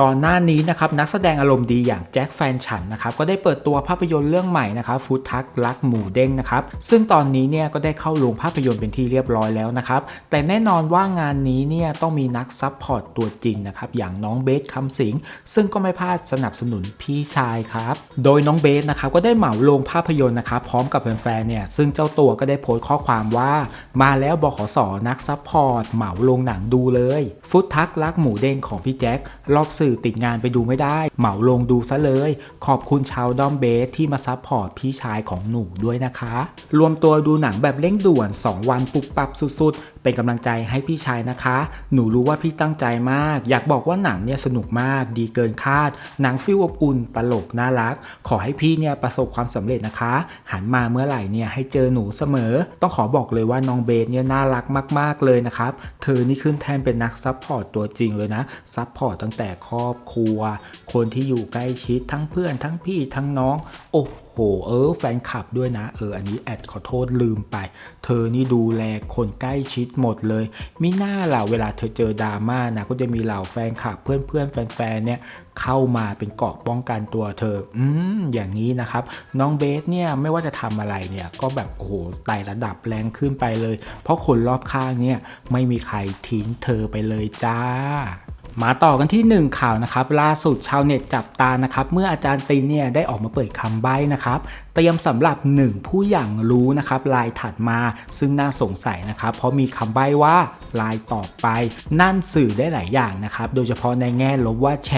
ก่อนหน้านี้นะครับนักแสดงอารมณ์ดีอย่างแจ็คแฟนฉันนะครับก็ได้เปิดตัวภาพยนตร์เรื่องใหม่นะครับฟูทักรักหมูเด้งนะครับซึ่งตอนนี้เนี่ยก็ได้เข้าโรงภาพยนตร์เป็นที่เรียบร้อยแล้วนะครับแต่แน่นอนว่างานนี้เนี่ยต้องมีนักซัพพอร์ตตัวจริงนะครับอย่างน้องเบสคำสิงซึ่งก็ไม่พลาดสนับสนุนพี่ชายครับโดยน้องเบสนะครับก็ได้เหมาโรงภาพยนตร์นะครับพร้อมกับแฟนๆเนี่ยซึ่งเจ้าตัวก็ได้โพสต์ข้อความว่า มาแล้วบขสนักซัพพอร์ตเหมาโรงหนังดูเลยฟุตทักรักหมูเด้งของพี่แจ็ครอบสื่อติดงานไปดูไม่ได้ เหมาลงดูซะเลย ขอบคุณชาวดอมเบสที่มาซัพพอร์ตพี่ชายของหนูด้วยนะคะ รวมตัวดูหนังแบบเร่งด่วน 2 วันปุบปับสุดๆ เป็นกำลังใจให้พี่ชายนะคะ หนูรู้ว่าพี่ตั้งใจมาก อยากบอกว่าหนังเนี่ยสนุกมากดีเกินคาด หนังฟิลอบอุ่นตลกน่ารัก ขอให้พี่เนี่ยประสบความสำเร็จนะคะ หันมาเมื่อไหร่เนี่ยให้เจอหนูเสมอ ต้องขอบอกเลยว่าน้องเบสเนี่ยน่ารักมาก ๆเลยนะครับ เธอนี่ขึ้นแทนเป็นนักซัพพอร์ตตัวจริงเลยนะซัพพอร์ตตั้งแต่ครอบครัว คนที่อยู่ใกล้ชิดทั้งเพื่อนทั้งพี่ทั้งน้อง โอ้โหเออแฟนคลับด้วยนะ เอออันนี้แอดขอโทษลืมไป เธอนี่ดูแลคนใกล้ชิดหมดเลยมิน่าล่ะเวลาเธอเจอดราม่านะก็จะมีเหล่าแฟนคลับเพื่อนๆแฟนๆเนี่ยเข้ามาเป็นเกราะป้องกันตัวเธอ อืมอย่างนี้นะครับ น้องเบสเนี่ยไม่ว่าจะทำอะไรเนี่ยก็แบบโอ้โหไต่ระดับแรงขึ้นไปเลย เพราะคนรอบข้างเนี่ยไม่มีใครทิ้งเธอไปเลยจ้า มาต่อกันที่ 1 ข่าวนะครับล่าสุดชาวเน็ตจับตานะครับเมื่ออาจารย์ตินเนี่ยได้ออกมาเปิดคำใบ้นะครับเตรียมสำหรับ 1 ผู้อย่างรู้นะครับลายถัดมาซึ่งน่าสงสัยนะครับ เพราะมีคำใบ้ว่าลายต่อไป นั่นสื่อได้หลายอย่างนะครับโดยเฉพาะในแง่ลบว่าแฉ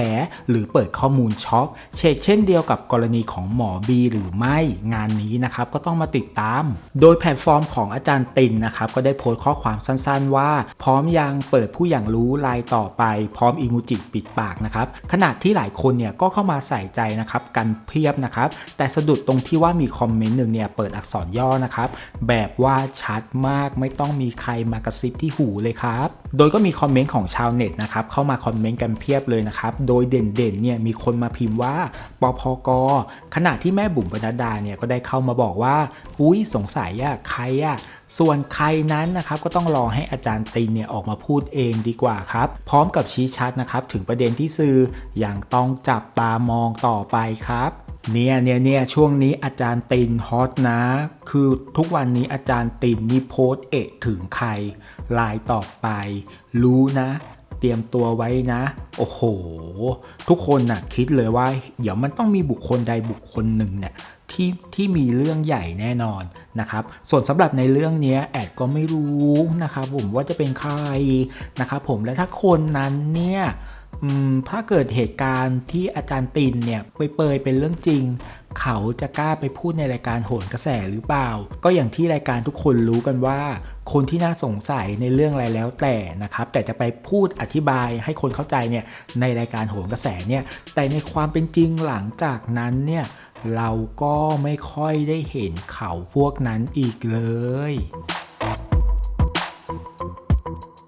หรือเปิดข้อมูลช็อกเชกเช่นเดียวกับกรณีของหมอบีหรือไม่งานนี้นะครับก็ต้องมาติดตาม โดยแพลตฟอร์มของอาจารย์ตินนะครับก็ได้โพสต์ข้อความสั้น ๆ ว่า พร้อมยังเปิดผู้อย่างรู้ลายต่อไปพร้อมอีโมจิปิดปากนะครับขณะที่หลายคนเนี่ยก็เข้ามาใส่ใจนะครับกันเพียบนะครับแต่สะดุดตรงที่ว่ามีคอมเมนต์หนึ่งเนี่ยเปิดอักษรย่อนะครับแบบว่าชัดมากไม่ต้องมีใครมากระซิบที่หูเลยครับ โดยก็มีคอมเมนต์ของชาวเน็ตนะครับเข้ามาคอมเมนต์กันเพียบเลยนะครับโดยเด่นๆเนี่ยมีคนมาพิมพ์ว่าปพกขณะที่แม่บุ๋มบรรดาเนี่ยก็ได้เข้ามาบอกว่าอุ้ยสงสัยอะใครอะส่วนใครนั้นนะครับก็ต้องรอให้อาจารย์ตินเนี่ยออกมาพูดเองดีกว่าครับ พร้อมกับชี้ชัดนะครับถึงประเด็นที่สื่ออย่างต้องจับตามองต่อไปครับ เนี่ยเนี่ยเนี่ยช่วงนี้อาจารย์ตินฮอตนะ คือทุกวันนี้อาจารย์ตินนี่โพสต์เอะถึงใครลายต่อไป รู้นะ เตรียมตัวไว้นะ โอ้โห ทุกคนน่ะคิดเลยว่า เดี๋ยวมันต้องมีบุคคลใดบุคคลหนึ่งเนี่ยที่ที่มีเรื่องใหญ่แน่นอนนะครับ ส่วนสำหรับในเรื่องนี้แอดก็ไม่รู้นะครับผมว่าจะเป็นใครนะครับผมและถ้าคนนั้นเนี่ย ถ้าเกิดเหตุการณ์ที่อาจารย์ตินเนี่ยไปเปยเป็นเรื่องจริง เขาจะกล้าไปพูดในรายการโหนกระแสหรือเปล่า ก็อย่างที่รายการทุกคนรู้กันว่า คนที่น่าสงสัยในเรื่องอะไรแล้วแต่นะครับ แต่จะไปพูดอธิบายให้คนเข้าใจเนี่ยในรายการโหนกระแสเนี่ยแต่ในความเป็นจริงหลังจากนั้นเนี่ยเราก็ไม่ค่อยได้เห็นเขาพวกนั้นอีกเลย